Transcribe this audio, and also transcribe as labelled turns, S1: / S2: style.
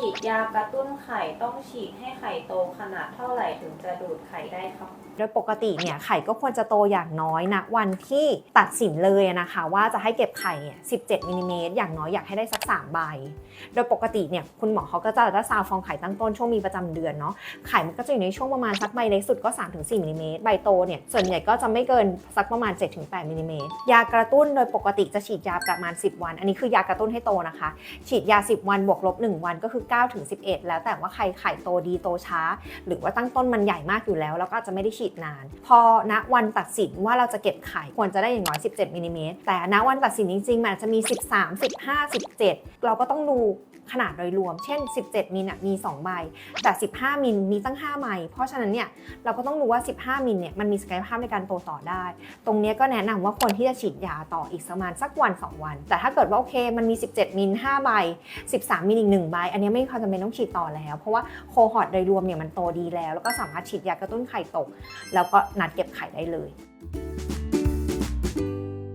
S1: aqui. ยากระตุ้นไข่ต้องฉีดให้ไข่โตขนาดเท่าไหร่ถึงจะดูดไข่ได้ครับ
S2: โดยปกติเนี่ยไข่ก็ควรจะโตอย่างน้อยนะวันที่ตัดสินเลยนะคะ ว่าจะให้เก็บไข่เนี่ย17มิลลิเมตรอย่างน้อยอยากให้ได้สัก3ใบ โดยปกติเนี่ยคุณหมอเขาก็จะจะซาวฟองไข่ตั้งต้นช่วงมีประจำเดือนเนาะไข่มันก็จะอยู่ในช่วงประมาณสักใบเล็กสุดก็ 3-4มิลลิเมตรใบโตเนี่ยส่วนใหญ่ก็จะไม่เกินสักประมาณ 7-8มิลลิเมตรยากระตุ้นโดยปกติจะฉีดยาประมาณ 10 วัน อันนี้คือยากระตุ้นให้โตนะคะ ฉีดยา 10 วันบวกลบ1วันก็คือ9ถึง11 แล้วแต่ว่าใครไข่โตดีโตช้า หรือว่าตั้งต้นมันใหญ่มากอยู่แล้ว แล้วก็อาจจะไม่ได้ฉีดนาน พอณวันตัดสินว่าเราจะเก็บไข่ควรจะได้อย่างน้อย 17มิลลิเมตรแต่ณวันตัดสินจริงๆมันอาจจะมี 13 15 17 เราก็ต้องดู ขนาดโดยรวม เช่น 17 มิลน่ะมี 2 ใบ แต่ 15 มิลมีตั้ง 5 ใบ เพราะฉะนั้นเนี่ยเราก็ต้องรู้ว่า 15 มิลเนี่ยมันมีศักยภาพในการโตต่อได้ ตรงนี้ก็แนะนำว่าควรที่จะฉีดยาต่ออีกประมาณสักวัน 2 วัน แต่ถ้าเกิดว่าโอเคมันมี 17 มิล5ใบ 13 มิลอีก1ใบ อันนี้ไม่ความจำเป็นต้องฉีดต่อแล้ว เพราะว่าโคฮอร์ตโดยรวมเนี่ยมันโตดีแล้ว แล้วก็สามารถฉีดยากระตุ้นไข่ตก แล้วก็นัดเก็บไข่ได้เลย